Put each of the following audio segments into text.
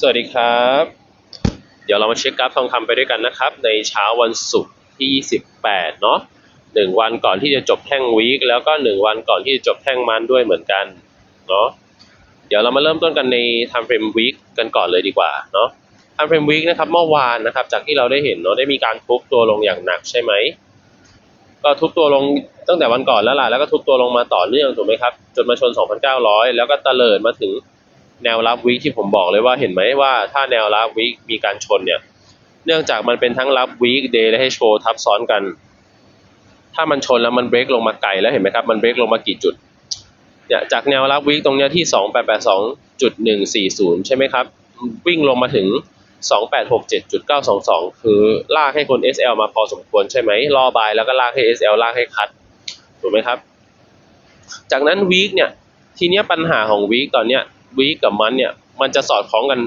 สวัสดีครับ เดี๋ยวเรามาเช็คกราฟทองคำไปด้วยกันนะครับ ในเช้าวันศุกร์ที่ 28 เนาะหนึ่งวันก่อนที่จะจบแท่งวีคแล้วก็หนึ่งวันก่อนที่จะจบแท่งมันด้วยเหมือนกันเนาะเดี๋ยวเรามาเริ่มต้นกันใน time frame week กันก่อนเลยดีกว่าเนาะ time frame week นะครับเมื่อวานนะครับ จากที่เราได้เห็นเนาะได้มีการทุบตัวลงอย่างหนักใช่ไหมก็ทุบตัวลงตั้งแต่วันก่อนแล้วล่ะแล้วก็ทุบตัวลงมาต่อเนื่องถูกไหมครับจนมาชน 2,900 แล้วก็ตะเลิดมาถึง แนวรับวิกที่ผมบอกเลยว่าเห็นไหมว่าถ้าแนวรับวิกมีการชนเนี่ย เนื่องจากมันเป็นทั้งรับวิกเดย์และให้โชว์ทับซ้อนกัน ถ้ามันชนแล้วมันเบรกลงมาไกลแล้วเห็นไหมครับมันเบรกลงมากี่จุดเนี่ยจากแนวรับวิกตรงเนี้ยที่2882.140 ใช่ไหมครับวิ่งลงมาถึง 2867.922 คือลากให้คน SL มาพอสมควรใช่ไหมรอบายแล้วก็ลากให้ SL ลากให้คัดถูกไหมครับ จากนั้นวีคเนี่ยทีเนี้ยปัญหาของวีคตอนเนี้ย วีกับมันเนี่ย มันจะสอดคล้องกัน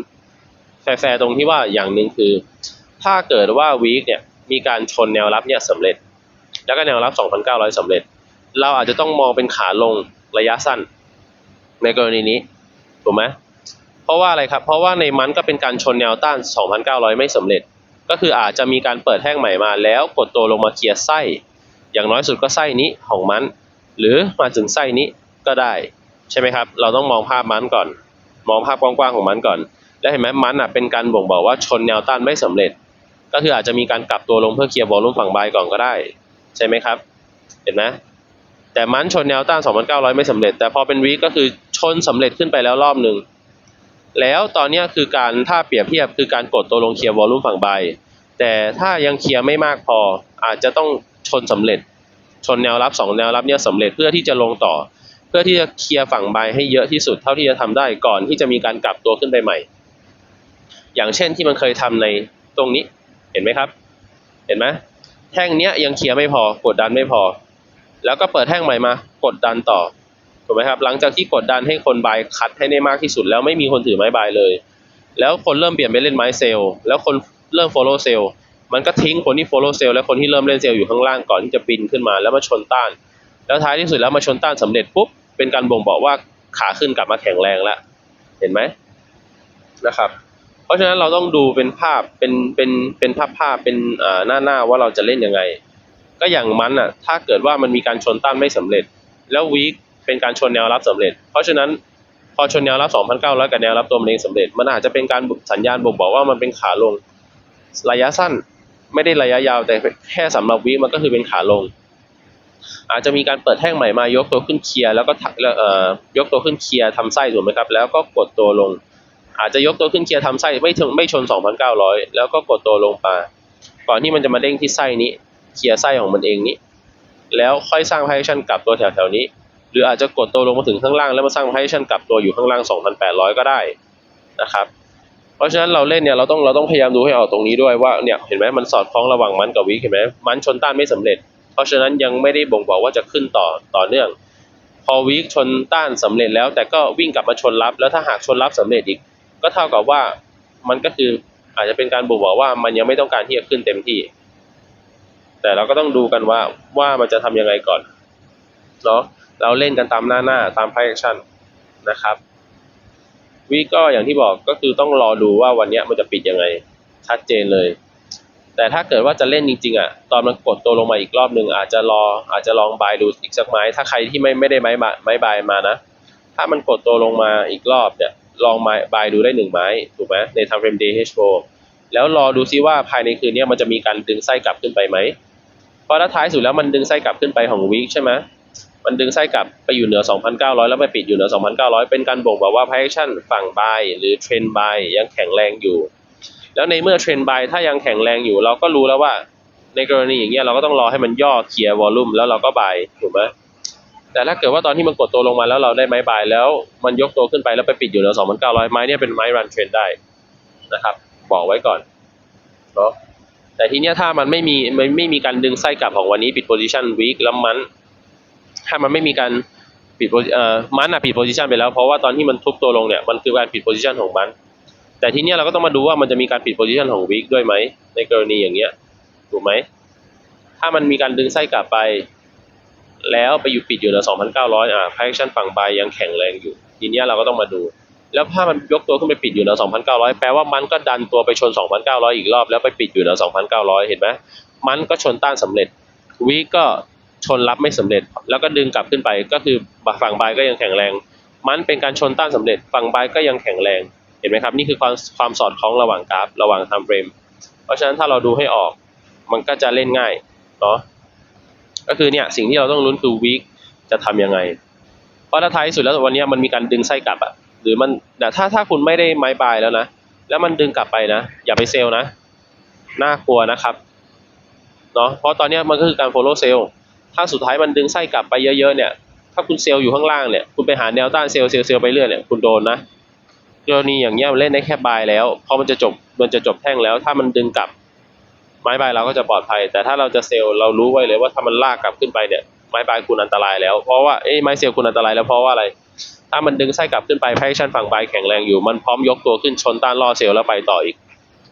แฟร์ตรงที่ว่าอย่างหนึ่งคือ ถ้าเกิดว่าวีคเนี่ยมีการชนแนวรับเนี่ยสำเร็จ แล้วก็แนวรับ 2,900สำเร็จ เราอาจจะต้องมองเป็นขาลงระยะสั้น ในกรณีนี้ถูกไหมเพราะว่าอะไรครับ เพราะว่าในมันก็เป็นการชนแนวต้าน 2,900 ไม่สำเร็จ ก็คืออาจจะมีการเปิดแท่งใหม่มา แล้วกดตัวลงมาเคลียร์ไส้ อย่างน้อยสุดก็ไส้นี้ของมัน หรือมาถึงไส้นี้ก็ได้ ใช่ไหมครับ เราต้องมองภาพมันก่อน มองภาพกว้างๆของมันก่อน แล้วเห็นไหมมันอะเป็นการบ่งบอกว่าชนแนวต้านไม่สำเร็จ ก็คืออาจจะมีการกลับตัวลงเพื่อเคลียร์วอลลุ่มฝั่งบายก่อนก็ได้ ใช่ไหมครับ เห็นไหมแต่มันชนแนวต้าน 2,900 ไม่สำเร็จ แต่พอเป็นวีก็คือชนสำเร็จขึ้นไปแล้วรอบหนึ่งแล้วตอนนี้คือการถ้าเปรียบเทียบคือการกดตัวลงเคลียร์วอลลุ่มฝั่งบายแต่ถ้ายังเคลียร์ไม่มากพออาจจะต้องชนสำเร็จ ชนแนวรับสองแนวรับเนี่ยสำเร็จเพื่อที่จะลงต่อ เพื่อที่จะเคลียร์ฝั่งบายให้เยอะที่สุดเท่าที่จะทำได้ก่อนที่จะมีการกลับตัวขึ้นไปใหม่ อย่างเช่นที่มันเคยทำในตรงนี้เห็นไหมครับ เห็นไหมแท่งเนี้ยยังเคลียร์ไม่พอกดดันไม่พอ แล้วก็เปิดแท่งใหม่มากดดันต่อถูกไหมครับหลังจากที่กดดันให้คนบายคัดให้ได้มากที่สุด แล้วไม่มีคนถือไม้บายเลย แล้วคนเริ่มเปลี่ยนไปเล่นไม้เซลล์แล้วคนเริ่ม follow เซลล์มันก็ทิ้งคนที่ follow เซลล์และคนที่เริ่มเล่นเซลล์อยู่ข้างล่างก่อนที่จะบินขึ้นมาแล้วมาชนต้าน แล้วท้ายที่สุดแล้วมาชนต้านสำเร็จปุ๊บเป็นการบ่งบอกว่าขาขึ้นกลับมาแข็งแรงแล้วเห็นไหมนะครับ เพราะฉะนั้นเราต้องดูเป็นภาพเป็นเป็นเป็นภาพภาพเป็นอ่าหน้าหน้าว่าเราจะเล่นยังไง ก็อย่างมันอะถ้าเกิดว่ามันมีการชนต้านไม่สำเร็จ แล้ววีคเป็นการชนแนวรับสำเร็จ เพราะฉะนั้นพอชนแนวรับ 2,900 กับแนวรับตัวมันเองสำเร็จ มันอาจจะเป็นการสัญญาณบ่งบอกว่ามันเป็นขาลง ระยะสั้น ไม่ได้ระยะยาวแต่แค่สำหรับวีคมันก็คือเป็นขาลง อาจจะมีการเปิดแท่งใหม่มายกตัวขึ้นเคลียร์แล้วก็ทักแล้วเอ่อยกตัวขึ้นเคลียร์ทำไส้ถูกไหมครับ แล้วก็กดตัวลง อาจจะยกตัวขึ้นเคลียร์ทำไส้ไม่ถึงไม่ชน 2,900 แล้วก็กดตัวลงมาก่อนที่มันจะมาเด้งที่ไส้นี้เคลียร์ไส้ของมันเองนี้ แล้วค่อยสร้าง position กลับตัวแถวๆนี้ หรืออาจจะกดตัวลงมาถึงข้างล่างแล้วมาสร้าง position กลับตัวอยู่ข้างล่าง 2,800 ก็ได้นะครับเพราะฉะนั้นเราเล่นเนี่ยเราต้องเราต้องพยายามดูให้ออกตรงนี้ด้วยว่าเนี่ยเห็นไหมมันสอดคล้องระหว่างมันกับวิกเห็นไหมมันชนต้านไม่สำเร็จ เพราะฉะนั้นยังไม่ได้บ่งบอกว่าจะขึ้นต่อต่อเนื่อง พอวิกชนต้านสำเร็จแล้ว แต่ก็วิ่งกลับมาชนรับ แล้วถ้าหากชนรับสำเร็จอีก ก็เท่ากับว่ามันก็คืออาจจะเป็นการบ่งบอกว่ามันยังไม่ต้องการที่จะขึ้นเต็มที่ แต่เราก็ต้องดูกันว่าว่ามันจะทำยังไงก่อนเนาะเราเล่นกันตามหน้าหน้าตามไพ่แอคชั่นนะครับวีก็อย่างที่บอกก็คือต้องรอดูว่าวันนี้มันจะปิดยังไงชัดเจนเลย แต่ถ้าเกิดว่าจะเล่นจริงๆอะตอนมันกดตัวลงมาอีกรอบหนึ่งอาจจะรออาจจะลองบายดูอีกสักไม้ ถ้าใครที่ไม่ไม่ได้ไม้บาไม้บายมานะ ถ้ามันกดตัวลงมาอีกรอบเนี่ยลองไม้บายดูได้หนึ่งไม้ถูกไหมในทำเฟรม day h 4แล้วรอดูซิว่าภายในคืนนี้มันจะมีการดึงไส้กลับขึ้นไปไหมเพราะถ้าท้ายสุดแล้วมันดึงไส้กลับขึ้นไปของวีคใช่ไหมมันดึงไส้กลับไปอยู่เหนือ 2,900 แล้วไปปิดอยู่เหนือ 2,900 เป็นการบ่งบอกว่า price action ฝั่ง buy หรือ trend buy ยังแข็งแรงอยู่ แล้วในเมื่อ trend buy ถ้ายังแข็งแรงอยู่เราก็รู้แล้วว่า ในกรณีอย่างเงี้ยเราก็ต้องรอให้มันย่อเคลียร์ volume แล้วเราก็ buy ถูกไหมแต่ถ้าเกิดว่าตอนที่มันกดตัวลงมาแล้วเราได้ไม้ buy แล้วมันยกตัวขึ้นไปแล้วไปปิดอยู่เหนือ2,900 ไม้เนี่ยเป็นไม้ run trend ได้นะครับ บอกไว้ก่อนเนาะแต่ทีเนี้ยถ้ามันไม่มีไม่ไม่มีการดึงไส้กลับของวันนี้ปิด position weak แล้วมันถ้ามันไม่มีการปิด posi- เอ่อมันอะปิดโพซิชันไปแล้วเพราะว่าตอนที่มันทุบตัวลงเนี่ยมันคือการปิดโพซิชันของมัน แต่ทีเนี้ยเราก็ต้องมาดูว่ามันจะมีการปิดโพซิชันของวิกด้วยไหม ในกรณีอย่างเงี้ยถูกไหม ถ้ามันมีการดึงไส้กลับไป แล้วไปอยู่ปิดอยู่เหนือ2,900 อ่า price action ฝั่งบายยังแข็งแรงอยู่ ทีเนี้ยเราก็ต้องมาดู แล้วถ้ามันยกตัวขึ้นไปปิดอยู่เหนือ2,900 แปลว่ามันก็ดันตัวไปชน 2,900 อีกรอบ แล้วไปปิดอยู่เหนือ2,900 เห็นไหมมันก็ชนต้านสำเร็จวีก็ชนรับไม่สำเร็จ แล้วก็ดึงกลับขึ้นไปก็คือฝั่งบายก็ยังแข็งแรง มันเป็นการชนต้านสำเร็จ ฝั่งบายก็ยังแข็งแรง เห็นไหมครับ นี่คือความความสอดคล้องระหว่างกราฟ ระหว่างไทม์เฟรมเพราะฉะนั้นถ้าเราดูให้ออกมันก็จะเล่นง่ายเนาะก็คือเนี่ยสิ่งที่เราต้องลุ้นคือวีคจะทำยังไง เพราะถ้าท้ายสุดแล้ววันนี้มันมีการดึงไส้กลับอะหรือมันแต่ถ้าถ้าคุณไม่ได้ไม้บายแล้วนะ แล้วมันดึงกลับไปนะ อย่าไปเซลนะ น่ากลัวนะครับเนาะเพราะตอนนี้มันก็คือการ follow sell ถ้าสุดท้ายมันดึงไส้กลับไปเยอะๆเนี่ย ถ้าคุณเซลล์อยู่ข้างล่างเนี่ย คุณไปหาแนวต้านเซลเซลล์เซลล์ไปเรื่อยเนี่ย คุณโดนนะ กรณีอย่างเงี้ยมันเล่นได้แค่บายแล้วเพราะมันจะจบมันจะจบแท่งแล้ว ถ้ามันดึงกลับไม้บายเราก็จะปลอดภัย แต่ถ้าเราจะเซลเรารู้ไว้เลยว่าถ้ามันลากกลับขึ้นไปเนี่ยไม้บายคุณอันตรายแล้วเพราะว่าเอ้ไม้เซลคุณอันตรายแล้วเพราะว่าอะไร ถ้ามันดึงไส้กลับขึ้นไปไพชั่นฝั่งบายแข็งแรงอยู่มันพร้อมยกตัวขึ้นชนต้านล่อเซลแล้วไปต่ออีก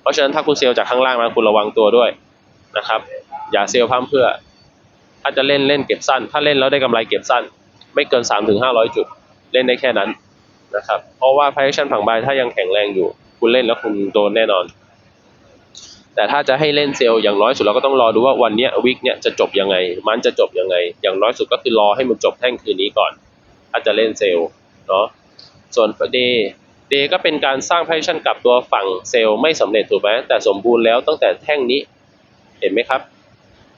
เพราะฉะนั้นถ้าคุณเซลจากข้างล่างมาคุณระวังตัวด้วยนะครับ อย่าเซลพร่ำเพื่อ ถ้าจะเล่นเล่นเก็บสั้น ถ้าเล่นแล้วได้กำไรเก็บสั้น ไม่เกิน3าถึงห้าจุด เล่นได้แค่นั้น นะครับ เพราะว่าไพชั่นฝั่งบายถ้ายังแข็งแรงอยู่ คุณเล่นแล้วคุณโดนแน่นอน แต่ถ้าจะให้เล่นเซลล์อย่างน้อยสุดเราก็ต้องรอดูว่าวันเนี้ยวิกเนี้ยจะจบยังไง มันจะจบยังไง อย่างน้อยสุดก็คือรอให้มันจบแท่งคืนนี้ก่อน ถ้าจะเล่นเซลล์เนาะส่วนเดย์เดย์ก็เป็นการสร้าง position กับตัวฝั่งเซลล์ไม่สำเร็จถูกไหมแต่สมบูรณ์แล้วตั้งแต่แท่งนี้เห็นไหมครับ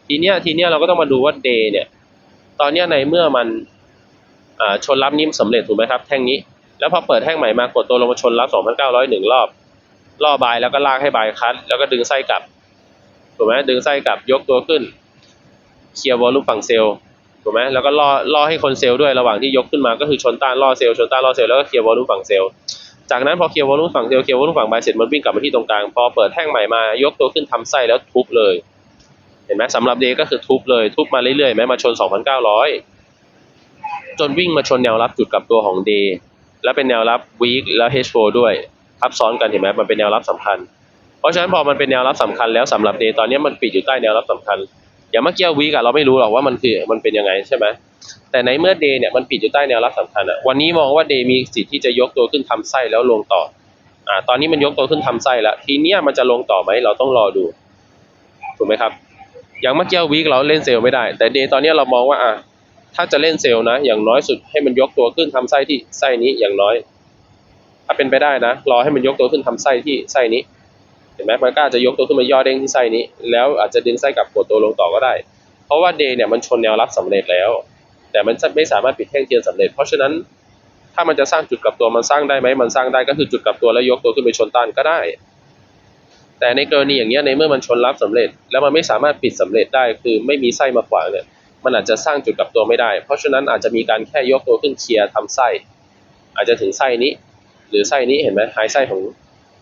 ทีเนี้ยทีเนี้ยเราก็ต้องมาดูว่าเดย์เนี่ยตอนเนี้ยในเมื่อมันอ่าชนรับนิ่มสำเร็จถูกไหมครับ แท่งนี้ แล้วพอเปิดแท่งใหม่มากดตัวลงมาชนรับ2,901 รอบ ล่อบายแล้วก็ลากให้บายคัดแล้วก็ดึงไส้กลับถูกไหมดึงไส้กลับยกตัวขึ้น เคลียร์วอลลุ่มฝั่งเซลล์ถูกไหมแล้วก็ล่อล่อให้คนเซลล์ด้วยระหว่างที่ยกขึ้นมาก็คือชนต้านล่อเซลล์ชนต้านล่อเซลล์แล้วก็เคลียร์วอลลุ่มฝั่งเซลล์จากนั้นพอเคลียร์วอลลุ่มฝั่งเซลล์เคลียร์วอลลุ่มฝั่งบายเสร็จมันวิ่งกลับมาที่ตรงกลางพอเปิดแท่งใหม่มายกตัวขึ้นทำไส้แล้วทุบเลย เห็นไหมสำหรับเดก็คือทุบเลยทุบมาเรื่อยๆไหมมาชน 2,900 จนวิ่งมาชนแนวรับจุดกลับตัวของเด และเป็นแนวรับวีคแล้ว H4 ด้วยทับซ้อนกันเห็นไหมมันเป็นแนวรับสำคัญ เพราะฉะนั้นพอมันเป็นแนวรับสำคัญแล้วสำหรับเดย์ตอนนี้มันปิดอยู่ใต้แนวรับสำคัญ อย่างเมื่อกี้วีกอะเราไม่รู้หรอกว่ามันคือมันเป็นยังไงใช่ไหมแต่ในเมื่อเดย์เนี่ยมันปิดอยู่ใต้แนวรับสำคัญอะวันนี้มองว่าเดย์มีสิทธิ์ที่จะยกตัวขึ้นทำไส้แล้วลงต่ออ่าตอนนี้มันยกตัวขึ้นทำไส้แล้วทีเนี้ยมันจะลงต่อไหมเราต้องรอดูถูกไหมครับ อย่างเมื่อกี้วีคเราเล่นเซลล์ไม่ได้ แต่เดย์ตอนนี้เรามองว่าอะ ถ้าจะเล่นเซลล์นะ อย่างน้อยสุดให้มันยกตัวขึ้นทำไส้ที่ไส้นี้อย่างน้อย ถ้าเป็นไปได้นะ รอให้มันยกตัวขึ้นทำไส้ที่ไส้นี้ เห็นไหมมันก็อาจจะยกตัวขึ้นมาย่อเด้งที่ไส้นี้ แล้วอาจจะดึงไส้กลับกดตัวลงต่อก็ได้ เพราะว่าเดย์เนี่ยมันชนแนวรับสำเร็จแล้ว แต่มันไม่สามารถปิดแท่งเทียนสำเร็จ เพราะฉะนั้นถ้ามันจะสร้างจุดกลับตัวมันสร้างได้ไหมมันสร้างได้ก็คือจุดกลับตัวแล้วยกตัวขึ้นไปชนต้านก็ได้ แต่ในกรณีอย่างเงี้ยในเมื่อมันชนรับสำเร็จ แล้วมันไม่สามารถปิดสำเร็จได้คือไม่มีไส้มาขวางเนี่ย มันอาจจะสร้างจุดกลับตัวไม่ได้ เพราะฉะนั้นอาจจะมีการแค่ยกตัวขึ้นเคลียร์ทำไส้ อาจจะถึงไส้นี้ หรือไส้นี้เห็นไหมหายไส้ของ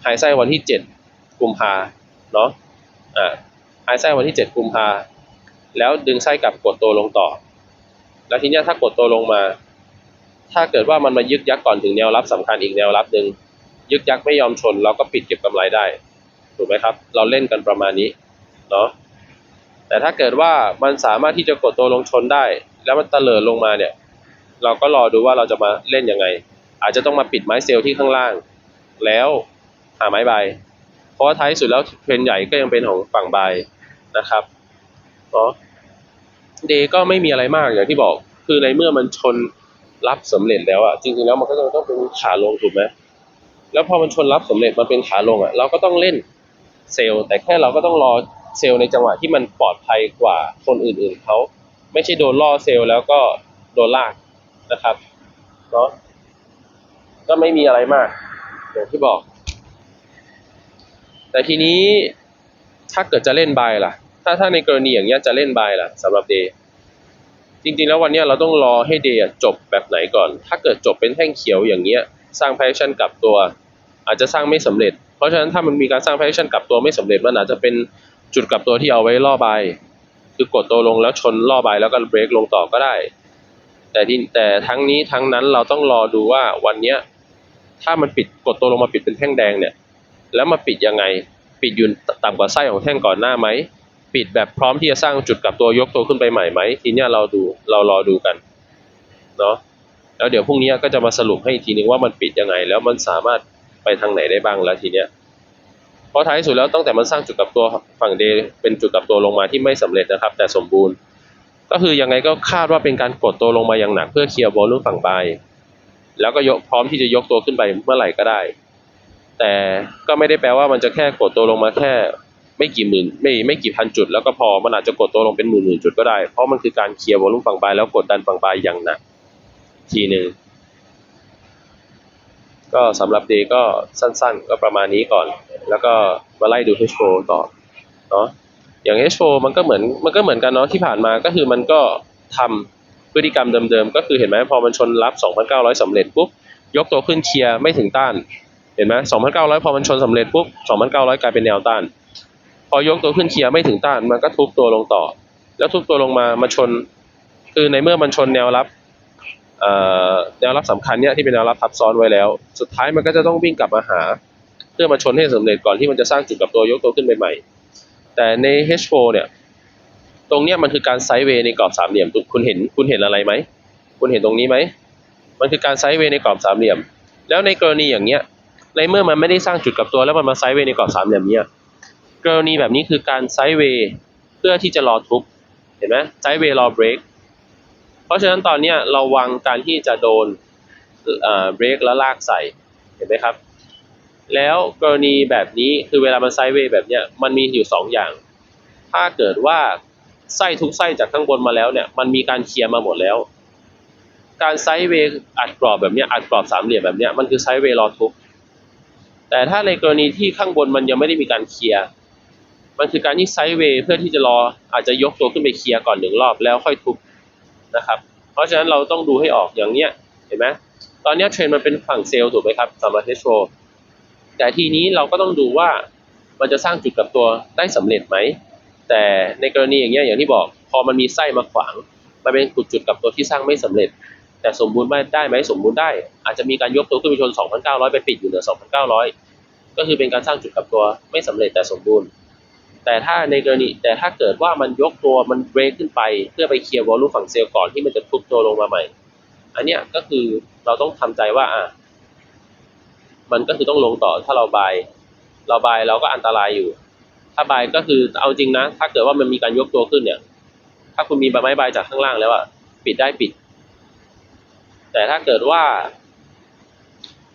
หายไส้วันที่เจ็ดกุมภาเนาะอ่าหายไส้วันที่เจ็ดกุมภาแล้วดึงไส้กลับกดตัวลงต่อ แล้วทีนี้ถ้ากดตัวลงมา ถ้าเกิดว่ามันมายึกยักก่อนถึงแนวรับสำคัญอีกแนวรับหนึ่งยึกยักไม่ยอมชน เราก็ปิดเก็บกำไรได้ถูกไหมครับ เราเล่นกันประมาณนี้เนาะ แต่ถ้าเกิดว่ามันสามารถที่จะกดตัวลงชนได้ แล้วมันเตลิดลงมาเนี่ย เราก็รอดูว่าเราจะมาเล่นยังไง อาจจะต้องมาปิดไม้เซลล์ที่ข้างล่าง แล้วหาไม้ใบ เพราะว่าท้ายสุดแล้วเทรนใหญ่ก็ยังเป็นของฝั่งใบนะครับเนาะเดก็ไม่มีอะไรมากอย่างที่บอก คือในเมื่อมันชนรับสำเร็จแล้วอะจริงๆแล้วมันก็จะต้องเป็นขาลงถูกไหมแล้วพอมันชนรับสำเร็จมันเป็นขาลงอะเราก็ต้องเล่นเซลล์แต่แค่เราก็ต้องรอ เซลล์ในจังหวะที่มันปลอดภัยกว่าคนอื่นๆเขาไม่ใช่โดนล่อเซลล์แล้วก็โดนลากนะครับเนาะก็ไม่มีอะไรมากอย่างที่บอก แต่ทีนี้ถ้าเกิดจะเล่นบายล่ะ ถ้าถ้าในกรณีอย่างเงี้ยจะเล่นบายล่ะสำหรับเดย์จริงๆแล้ววันเนี้ยเราต้องรอให้เดย์จบแบบไหนก่อน ถ้าเกิดจบเป็นแท่งเขียวอย่างเงี้ย สร้าง position กลับตัว อาจจะสร้างไม่สำเร็จ เพราะฉะนั้นถ้ามันมีการสร้าง position กลับตัวไม่สำเร็จมันอาจจะเป็น จุดกลับตัวที่เอาไว้ล่อใบ คือกดตัวลงแล้วชนล่อใบแล้วก็เบรกลงต่อก็ได้ แต่ที่แต่ทั้งนี้ทั้งนั้นเราต้องรอดูว่าวันเนี้ยถ้ามันปิดกดตัวลงมาปิดเป็นแท่งแดงเนี่ย แล้วมาปิดยังไงปิดยู่ต่ำกว่าไส้ของแท่งก่อนหน้าไหมปิดแบบพร้อมที่จะสร้างจุดกลับตัวยกตัวขึ้นไปใหม่ไหมทีนี้เราดูเรารอดูกันเนาะแล้วเดี๋ยวพรุ่งนี้ก็จะมาสรุปให้อีกทีนึงว่ามันปิดยังไง แล้วมันสามารถไปทางไหนได้บ้างแล้วทีเนี้ย ราะท้ายสุดแล้วตั้งแต่มันสร้างจุดกลับตัวฝั่งเดย์เป็นจุดกลับตัวลงมาที่ไม่สำเร็จนะครับ แต่สมบูรณ์ ก็คือยังไงก็คาดว่าเป็นการกดตัวลงมาอย่างหนัก เพื่อเคลียร์บอลลูนฝั่งบายแล้วก็ยกพร้อมที่จะยกตัวขึ้นไปเมื่อไหร่ก็ได้ แต่ก็ไม่ได้แปลว่ามันจะแค่กดตัวลงมาแค่ไม่กี่หมื่นไม่ไม่กี่พันจุดแล้วก็พอมันอาจจะกดตัวลงเป็นหมื่นหมื่นจุดก็ได้ เพราะมันคือการเคลียร์วอลลุ่มฝั่งบายแล้วกดดันฝั่งบายอย่างหนักทีหนึ่ง ก็สำหรับเดย์ก็สั้นๆ ก็ประมาณนี้ก่อน แล้วก็มาไล่ดู H4 ต่อเนาะอย่าง H4 มันก็เหมือนมันก็เหมือนกันเนาะที่ผ่านมาก็คือมันก็ทำพฤติกรรมเดิมๆ ก็คือเห็นไหมพอมันชนรับ 2,900สำเร็จปุ๊บ ยกตัวขึ้นเคลียร์ไม่ถึงต้าน เห็นไหม2,900 พอมันชนสำเร็จปุ๊บ 2,900 กลายเป็นแนวต้าน พอยกตัวขึ้นเคลียร์ไม่ถึงต้าน มันก็ทุบตัวลงต่อ แล้วทุบตัวลงมามาชน คือในเมื่อมันชนแนวรับ แนวรับสำคัญเนี่ยที่เป็นแนวรับทับซ้อนไว้แล้ว สุดท้ายมันก็จะต้องวิ่งกลับมาหา เพื่อมาชนให้สำเร็จก่อนที่มันจะสร้างจุดกับตัวยกตัวขึ้นไปใหม่แต่ใน H4 เนี่ยตรงเนี้ยมันคือการไซด์เวย์ในกรอบสามเหลี่ยมคุณเห็นคุณเห็นอะไรไหมคุณเห็นตรงนี้ไหมมันคือการไซด์เวย์ในกรอบสามเหลี่ยม แล้วในกรณีอย่างเนี้ยในเมื่อมันไม่ได้สร้างจุดกับตัวแล้วมันมาไซด์เวย์ในกรอบสามเหลี่ยมเนี้ยกรณีแบบนี้คือการไซด์เวย์เพื่อที่จะรอทุบเห็นไหมไซด์เวย์รอเบรก เพราะฉะนั้นตอนนี้เราวางการที่จะโดนเบรกแล้วลากใส่เห็นไหมครับ แล้วกรณีแบบนี้คือเวลามันไซด์เวย์แบบเนี้ยมันมีอยู่สองอย่าง ถ้าเกิดว่าไส้ทุกไส้จากข้างบนมาแล้วเนี่ยมันมีการเคลียร์มาหมดแล้ว การไซด์เวย์อัดกรอบแบบเนี้ยอัดกรอบสามเหลี่ยมแบบเนี้ยมันคือไซด์เวย์รอทุบแต่ถ้าในกรณีที่ข้างบนมันยังไม่ได้มีการเคลียร์มันคือการที่ไซด์เวย์เพื่อที่จะรออาจจะยกตัวขึ้นไปเคลียร์ก่อนหนึ่งรอบแล้วค่อยทุบ นะครับ เพราะฉะนั้นเราต้องดูให้ออกอย่างเนี้ยเห็นไหมตอนนี้เทรนด์มันเป็นฝั่งเซลล์ถูกไหมครับสำหรับเทสโแต่ทีนี้เราก็ต้องดูว่ามันจะสร้างจุดกลับตัวได้สำเร็จไหม แต่ในกรณีอย่างเงี้ยอย่างที่บอก พอมันมีไส้มาขวาง มันเป็นจุดจุดกลับตัวที่สร้างไม่สำเร็จ แต่สมบูรณ์ได้ไหมสมบูรณ์ได้ อาจจะมีการยกตัวขึ้นไปชน 2,900 ไปปิดอยู่เหนือ 2,900 ก็คือเป็นการสร้างจุดกลับตัวไม่สำเร็จแต่สมบูรณ์ แต่ถ้าในกรณีแต่ถ้าเกิดว่ามันยกตัวมันเบรกขึ้นไป เพื่อไปเคลียร์วอลลุ่มฝั่งเซลล์ก่อนที่มันจะทุบตัวลงมาใหม่ อันเนี้ยก็คือเราต้องทำใจว่าอะมันก็คือต้องลงต่อถ้าเราบาย เราบายเราก็อันตรายอยู่ ถ้าบายก็คือเอาจริงนะ ถ้าเกิดว่ามันมีการยกตัวขึ้นเนี่ย ถ้าคุณมีใบไม้บายจากข้างล่างแล้วอะปิดได้ปิด แต่ถ้าเกิดว่า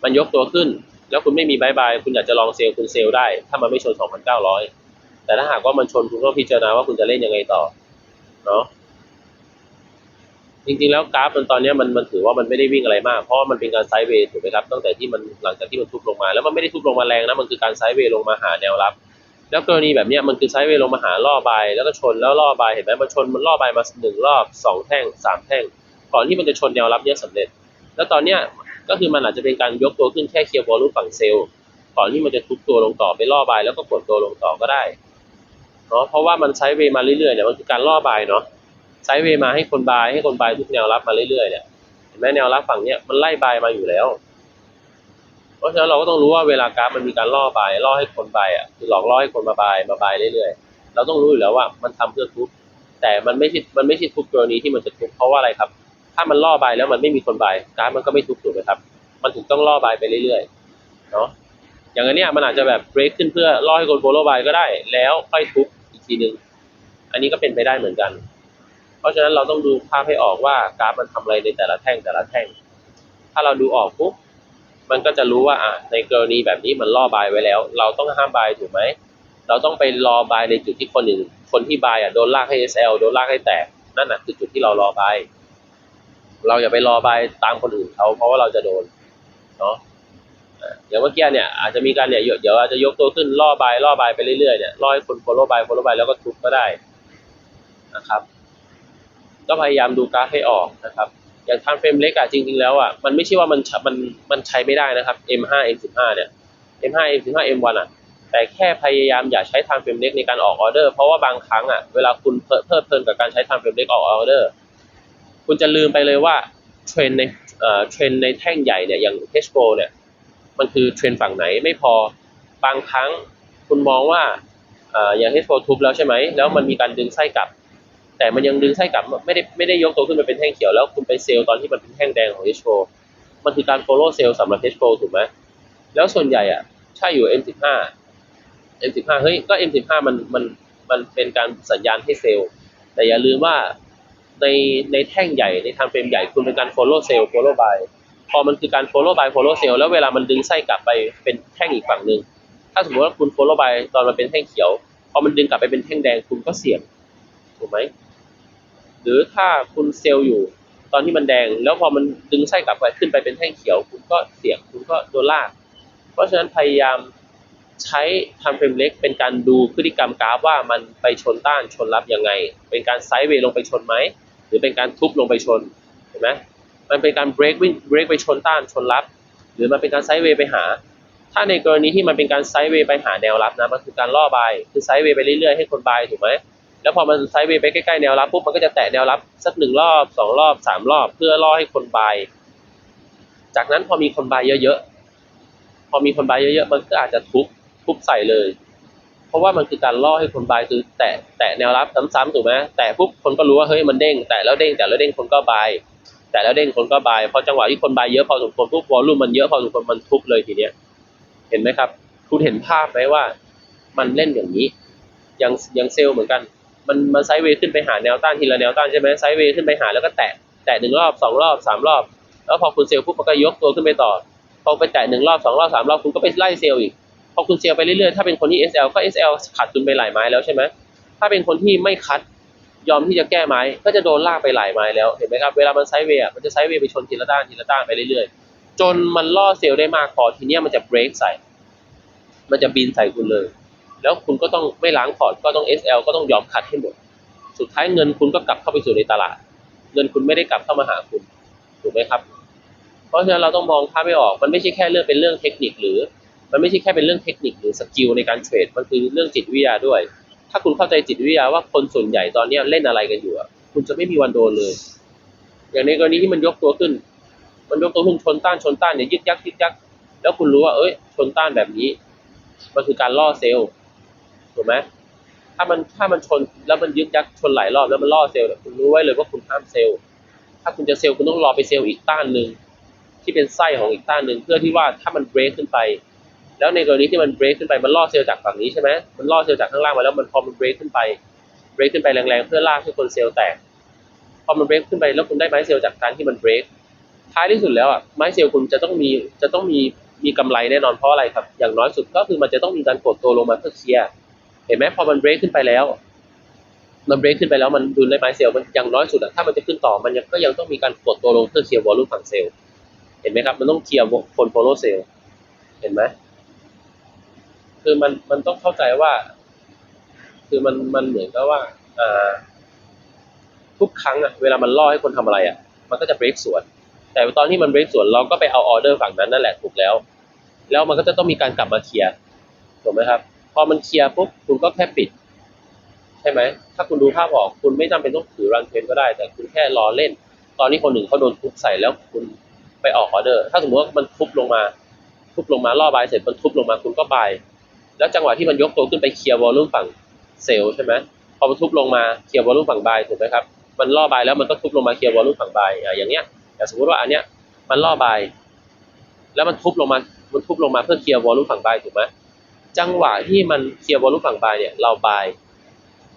มันยกตัวขึ้น แล้วคุณไม่มีบายบาย คุณอยากจะลองเซลล์คุณเซลล์ได้ ถ้ามันไม่ชน 2,900 แต่ถ้าหากว่ามันชนคุณก็พิจารณาว่าคุณจะเล่นยังไงต่อเนาะจริงๆแล้วกราฟมันตอนนี้มันมันถือว่ามันไม่ได้วิ่งอะไรมาก เพราะมันเป็นการไซด์เวย์ถูกไหมครับตั้งแต่ที่มันหลังจากที่มันทุบลงมา แล้วมันไม่ได้ทุบลงมาแรงนะมันคือการไซด์เวย์ลงมาหาแนวรับ แล้วกรณีแบบนี้มันคือไซด์เวย์ลงมาหาล่อบายแล้วก็ชนแล้วล่อบายเห็นไหมมันชนมันล่อบายมาหนึ่งรอบสองแท่งสามแท่ง ก่อนที่มันจะชนแนวรับเนี้ยสำเร็จ แล้วตอนเนี้ยก็คือมันอาจจะเป็นการยกตัวขึ้นแค่เคลียร์บอลลูนฝั่งเซลล์ก่อนที่มันจะทุบตัวลงต่อไปล่อบายแล้วก็กดตัวลงต่อก็ได้ เนาะเพราะว่ามันไซด์เวย์มาเรื่อยๆเนี่ยมันคือการล่อบายเนาะไซด์เวย์มาให้คนบายให้คนบายทุกแนวรับมาเรื่อยๆเนี่ยเห็นไหมแนวรับฝั่งเนี้ยมันไล่บายมาอยู่แล้ว เพราะฉะนั้นเราก็ต้องรู้ว่าเวลากราฟมันมีการล่อบายล่อให้คนบายอะคือหลอกล่อให้คนมาบายมาบายเรื่อยๆ เราต้องรู้อยู่แล้วว่ามันทำเพื่อทุบแต่มันไม่ใช่มันไม่ใช่ทุบกรณีที่มันจะทุบเพราะว่าอะไรครับ ถ้ามันล่อบายแล้วมันไม่มีคนบายกราฟมันก็ไม่ทุบถูกไหมครับ มันถึงต้องล่อบายไปเรื่อยๆเนาะอย่างนเนี้ยมันอาจจะแบบเบรกขึ้นเพื่อล่อให้คนโฟลว์บายก็ได้ แล้วค่อยทุบอีก ทีนึง อันนี้ก็เป็นไปได้เหมือนกัน เพราะฉะนั้นเราต้องดูภาพให้ออกว่ากราฟมันทำอะไรในแต่ละแท่งแต่ละแท่ง ถ้าเราดูออกปุ๊บมันก็จะรู้ว่าอะในกรณีแบบนี้มันล่อบายไว้แล้ว เราต้องห้ามบายถูกไหมเราต้องไปรอบายในจุดที่คนอื่นคนที่บายอะโดนลากให้ SL โดนลากให้แตกนั่นน่ะคือจุดที่เรารอบายเราอย่าไปรอบายตามคนอื่นเขาเพราะว่าเราจะโดนเนาะ อย่างเมื่อกี้เนี่ยอาจจะมีการเนี่ยเดี๋ยวอาจจะยกตัวขึ้นล่อใบล่อใบไปเรื่อยๆเนี่ยล่อให้คนโฟลว์บโฟลว์บแล้วก็ทุบก็ได้นะครับก็พยายามดูกราฟให้ออกนะครับ อย่างทางเฟรมเล็กอะจริง ๆ แล้วอะมันไม่ใช่ว่ามันมันมันใช้ไม่ได้นะครับ M5 M15 เนี่ย M5 M15 M1 อะแต่แค่พยายามอย่าใช้ทางเฟรมเล็กในการออกออเดอร์เพราะว่าบางครั้งอะเวลาคุณเพลิดเพลิดเพลินกับการใช้ทางเฟรมเล็กออกออเดอร์คุณจะลืมไปเลยว่าเทรนในเอ่อเทรนในแท่งใหญ่เนี่ยอย่าง h โเนี่ย มันคือเทรนฝั่งไหนไม่พอบางครั้งคุณมองว่าอย่าง h โ r ทุบแล้วใช่ไหมแล้วมันมีการดึงไส้กลับ แต่มันยังดึงไส้กลับไม่ได้ไม่ได้ยกตัวขึ้นมาเป็นแท่งเขียวแล้วคุณไปเซลล์ตอนที่มันเป็นแท่งแดงของ H4 มันคือการ follow เซลล์สำหรับ H4 ถูกไหมแล้วส่วนใหญ่อะใช่อยู่ M15 M15 เฮ้ยก็ M15 มันมันมันเป็นการสัญญาณให้เซลล์แต่อย่าลืมว่าในในแท่งใหญ่ในทางเฟรมใหญ่คุณเป็นการ follow เซลล์ follow by พอมันคือการ follow by follow เซลล์แล้วเวลามันดึงไส้กลับไปเป็นแท่งอีกฝั่งหนึ่งถ้าสมมติว่าคุณ follow by ตอนมันเป็นแท่งเขียวพอมันดึงกลับไปเป็นแท่งแดงคุณก็เสี่ยงถูกไหมหรือถ้าคุณเซลล์อยู่ตอนที่มันแดง แล้วพอมันดึงไส้กลับไปขึ้นไปเป็นแท่งเขียว คุณก็เสี่ยงคุณก็โดนลาก เพราะฉะนั้นพยายามใช้ทำเฟรมเล็กเป็นการดูพฤติกรรมกราฟว่ามันไปชนต้านชนรับยังไง เป็นการไซด์เวย์ลงไปชนไหม หรือเป็นการทุบลงไปชนเห็นไหม มันเป็นการเบรกวิ่งเบรกไปชนต้านชนรับ หรือมันเป็นการไซด์เวย์ไปหา ถ้าในกรณีที่มันเป็นการไซด์เวย์ไปหาแนวรับนะ มันคือการล่อบายคือไซด์เวย์ไปเรื่อยๆให้คนบายถูกไหมแล้วพอมันไซด์เวย์ไปใกล้ๆแนวรับปุ๊บมันก็จะแตะแนวรับสักหนึ่งรอบสองรอบสามรอบ เพื่อล่อให้คนบาย จากนั้นพอมีคนบายเยอะๆพอมีคนบายเยอะๆมันก็อาจจะทุบทุบใส่เลย เพราะว่ามันคือการล่อให้คนบายคือแตะแตะแนวรับซ้ำๆถูกไหมแตะปุ๊บคนก็รู้ว่าเฮ้ยมันเด้งแตะแล้วเด้งแตะแล้วเด้งคนก็บาย แตะแล้วเด้งคนก็บายพอจังหวะที่คนบายเยอะพอสมควรปุ๊บวอลลุ่มมันเยอะพอสมควรมันทุบเลยทีเนี้ย เห็นไหมครับ คุณเห็นภาพไหมว่ามันเล่นอย่างนี้ยังยังเซลล์เหมือนกัน มันมันไซด์เวย์ขึ้นไปหาแนวต้านทีละแนวต้านใช่ไหมไซด์เวย์ขึ้นไปหาแล้วก็แตะแตะหนึ่งรอบสองรอบสามรอบ แล้วพอคุณเซลล์ปุ๊บมันก็ยกตัวขึ้นไปต่อพอไปแตะหนึ่งรอบสองรอบสามรอบคุณก็ไปไล่เซลล์อีกพอคุณเซลล์ไปเรื่อยๆถ้าเป็นคนที่ SL ก็ SL ขาดทุนไปหลายไม้แล้วใช่ไหมถ้าเป็นคนที่ไม่คัด ยอมที่จะแก้ไม้ ก็จะโดนลากไปหลายไม้แล้วเห็นไหมครับเวลามันไซด์เวย์มันจะไซด์เวย์ไปชนทีละด้านทีละด้านไปเรื่อยๆ จนมันล่อเซลล์ได้มากพอทีเนี้ยมันจะเบรกใส่ มันจะบินใส่คุณเลย แล้วคุณก็ต้องไม่ล้างพอร์ตก็ต้อง SL ก็ต้องยอมคัดให้หมดสุดท้ายเงินคุณก็กลับเข้าไปสู่ในตลาด เงินคุณไม่ได้กลับเข้ามาหาคุณถูกไหมครับ เพราะฉะนั้นเราต้องมองภาพไม่ออกมันไม่ใช่แค่เรื่องเป็นเรื่องเทคนิคหรือ มันไม่ใช่แค่เป็นเรื่องเทคนิคหรือสกิลในการเทรดมันคือเรื่องจิตวิทยาด้วย ถ้าคุณเข้าใจจิตวิทยาว่าคนส่วนใหญ่ตอนเนี้ยเล่นอะไรกันอยู่คุณจะไม่มีวันโดนเลย อย่างในกรณีที่มันยกตัวขึ้น มันยกตัวขึ้นชนต้านชนต้านเนี่ยยึกยักยึกยักแล้วคุณรู้ว่าเอ้ย ชนต้านแบบนี้ มันคือการล่อเซลล์ถูกไหมถ้ามันถ้ามันชนแล้วมันยึกยักชนหลายรอบแล้วมันล่อเซลล์คุณรู้ไว้เลยว่าคุณห้ามเซลล์ ถ้าคุณจะเซลล์คุณต้องรอไปเซลล์อีกต้านหนึ่งที่เป็นไส้ของอีกต้านหนึ่งเพื่อที่ว่าถ้ามันเบรกขึ้นไป แล้วในกรณีที่มันเบรกขึ้นไปมันล่อเซลล์จากฝั่งนี้ใช่ไหมมันล่อเซลล์จากข้างล่างมาแล้วมันพอมันเบรกขึ้นไปเบรกขึ้นไปแรงๆเพื่อลากให้คนเซลล์แตกพอมันเบรกขึ้นไปแล้วคุณได้ไม้เซลล์จากการที่มันเบรกท้ายที่สุดแล้วอะไม้เซลล์คุณจะต้องมีจะต้องมีมีกำไรแน่นอนเพราะอะไรครับ อย่างน้อยสุดก็คือมันจะต้องมีการกดตัวลงมาเพื่อเคลียร์เห็นไหมพอมันเบรกขึ้นไปแล้ว มันเบรกขึ้นไปแล้วมันดุลได้ไม้เซลล์มันอย่างน้อยสุดอะถ้ามันจะขึ้นต่อมันก็ยังต้องมีการกดตัวลงเพื่อเคลียร์วอลลุ่มฝั่งเซลล์เห็นไหมครับมันต้องเคลียร์คนโฟลเซลล์เห็นไหม คือมันมันต้องเข้าใจว่า คือมันมันเหมือนกับว่าอ่าทุกครั้งอะเวลามันล่อให้คนทำอะไรอะมันก็จะเบรกสวน แต่ตอนที่มันเบรกสวนเราก็ไปเอาออเดอร์ฝั่งนั้นนั่นแหละถูกแล้ว แล้วมันก็จะต้องมีการกลับมาเคลียร์ถูกไหมครับ พอมันเคลียร์ปุ๊บคุณก็แค่ปิด ใช่ไหม ถ้าคุณดูภาพออกคุณไม่จำเป็นต้องถือรันเทรนก็ได้ แต่คุณแค่รอเล่น ตอนนี้คนหนึ่งเขาโดนทุบใส่แล้วคุณไปออกออเดอร์ ถ้าสมมติว่ามันทุบลงมา ทุบลงมาล่อบายเสร็จมันทุบลงมาคุณก็บาย แล้วจังหวะที่มันยกตัวขึ้นไปเคลียร์วอลลุ่มฝั่งเซลล์ใช่ไหมพอมันทุบลงมาเคลียร์วอลลุ่มฝั่งบายถูกไหมครับมันล่อบายแล้วมันก็ทุบลงมาเคลียร์วอลลุ่มฝั่งบายอะอย่างเนี้ยแต่สมมติว่าอันเนี้ยมันล่อบาย แล้วมันทุบลงมามันทุบลงมาเพื่อเคลียร์วอลลุ่มฝั่งบายถูกไหมจังหวะที่มันเคลียร์วอลลุ่มฝั่งบายเนี่ยเราบาย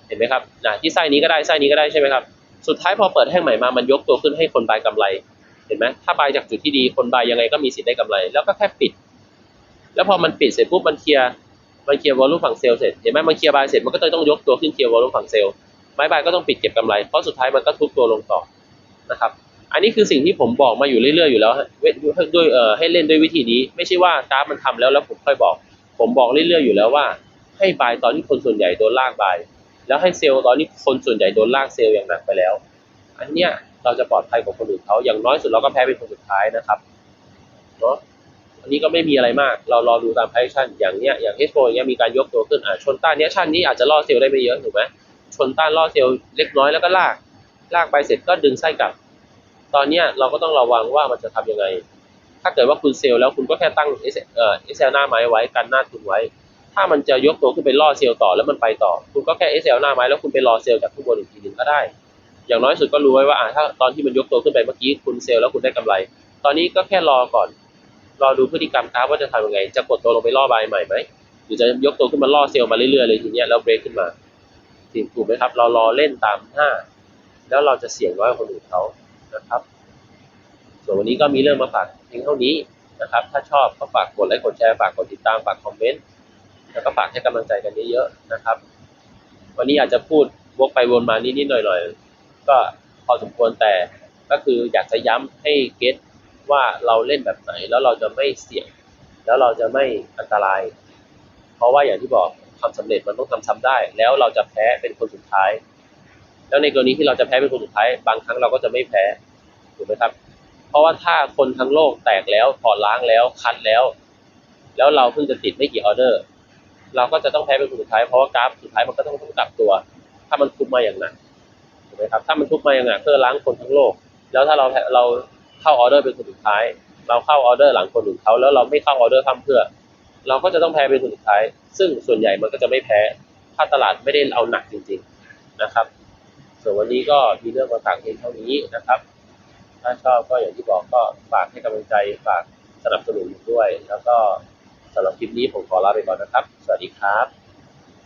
เห็นไหมครับนะที่ไส้นี้ก็ได้ไส้นี้ก็ได้ใช่ไหมครับสุดท้ายพอเปิดแท่งใหม่มามันยกตัวขึ้นให้คนบายกำไรเห็นไหมถ้าบายจากจุดที่ดีคนบายยังไงก็มีสิทธิ์ได้กำไร แล้วก็แค่ปิด แล้วพอมันปิดเสร็จปุ๊บมันเคลียร์ มันเคลียร์วอลลุ่มฝั่งเซลล์เสร็จเห็นไหมมันเคลียร์บายเสร็จมันก็ต้องยกตัวขึ้นเคลียร์วอลลุ่มฝั่งเซลล์ไม้บายก็ต้องปิดเก็บกำไรเพราะสุดท้ายมันก็ทุบตัวลงต่อนะครับอันนี้คือสิ่งที่ผมบอกมาอยู่เรื่อยๆอยู่แล้วเว้ยด้วยเอ่อให้เล่นด้วยวิธีนี้ ไม่ใช่ว่ากราฟมันทำแล้วแล้วผมค่อยบอก ผมบอกเรื่อยๆอยู่แล้วว่า ให้บายตอนที่คนส่วนใหญ่โดนลากบายแล้วให้เซลล์ตอนนี้คนส่วนใหญ่โดนลากเซลล์อย่างหนักไปแล้ว อันเนี้ยเราจะปลอดภัยกว่าคนอื่นเขาอย่างน้อยสุดเราก็แพ้เป็นคนสุดท้ายนะครับเนาะ อันนี้ก็ไม่มีอะไรมาก เรารอดูตามไพชั่นอย่างเนี้ยอย่างเอสโอย่างเงี้ยมีการยกตัวขึ้นอ่าชนต้านเนี้ยชั่นนี้อาจจะล่อเซลล์ได้ไม่เยอะถูกไหมชนต้านล่อเซลล์เล็กน้อยแล้วก็ลากลากไปเสร็จก็ดึงไส้กลับ ตอนเนี้ยเราก็ต้องระวังว่ามันจะทำยังไง ถ้าเกิดว่าคุณเซลล์แล้วคุณก็แค่ตั้งเอสเอ่อเอสหน้าไม้ไว้กันหน้าทุนไว้ ถ้ามันจะยกตัวขึ้นไปล่อเซลล์ต่อแล้วมันไปต่อ คุณก็แค่ SL หน้าไม้แล้วคุณไปรอเซลล์จากข้างบนอีกทีหนึ่งก็ได้ อย่างน้อยสุดก็รู้ไว้ว่าอ่าถ้าตอนที่มันยกตัวขึ้นไปเมื่อกี้คุณเซลล์แล้วคุณได้กำไร ตอนนี้ก็แค่รอก่อน รอดูพฤติกรรมกราฟว่าจะทำยังไง จะกดตัวลงไปล่อบายใหม่ไหมหรือจะยกตัวขึ้นมาล่อเซลล์มาเรื่อยๆเลยทีเนี้ยแล้วเบรกขึ้นมาถูกไหมครับ เรารอเล่นตามห้าแล้วเราจะเสี่ยงน้อยกว่าคนอื่นเขานะครับ ส่วนวันนี้ก็มีเรื่องมาฝากเพียงเท่านี้นะครับ ถ้าชอบก็ฝากกดไลค์กดแชร์ฝากกดติดตามฝากคอมเมนต์แล้วก็ฝากให้กำลังใจกันเยอะๆนะครับ วันนี้อาจจะพูดวกไปวนมานิดๆหน่อยๆก็พอสมควรแต่ก็คืออยากจะย้ำให้เก็ต ว่าเราเล่นแบบไหนแล้วเราจะไม่เสี่ยง แล้วเราจะไม่อันตราย เพราะว่าอย่างที่บอกความสำเร็จมันต้องทำซ้ำได้ แล้วเราจะแพ้เป็นคนสุดท้าย แล้วในกรณีที่เราจะแพ้เป็นคนสุดท้าย บางครั้งเราก็จะไม่แพ้ถูกไหมครับ เพราะว่าถ้าคนทั้งโลกแตกแล้วถอดล้างแล้วคัดแล้ว แล้วเราเพิ่งจะติดไม่กี่ออเดอร์ เราก็จะต้องแพ้เป็นคนสุดท้ายเพราะว่ากราฟสุดท้ายมันก็ต้องกลับตัว ถ้ามันทุบมาอย่างหนักถูกไหมครับถ้ามันทุบมาอย่างหนักเพื่อล้างคนทั้งโลก แล้วถ้าเราเรา เข้าออเดอร์เป็นคนสุดท้าย เราเข้าออเดอร์หลังคนอื่นเขาแล้วเราไม่เข้าออเดอร์ทำเพื่อ เราก็จะต้องแพ้เป็นคนสุดท้าย ซึ่งส่วนใหญ่มันก็จะไม่แพ้ถ้าตลาดไม่ได้เอาหนักจริง ๆนะครับ ส่วนวันนี้ก็มีเรื่องมาฝากเพียงเท่านี้นะครับ ถ้าชอบก็อย่างที่บอกก็ฝากให้กำลังใจฝากสนับสนุนด้วย แล้วก็สำหรับคลิปนี้ผมขอลาไปก่อนนะครับ สวัสดีครับ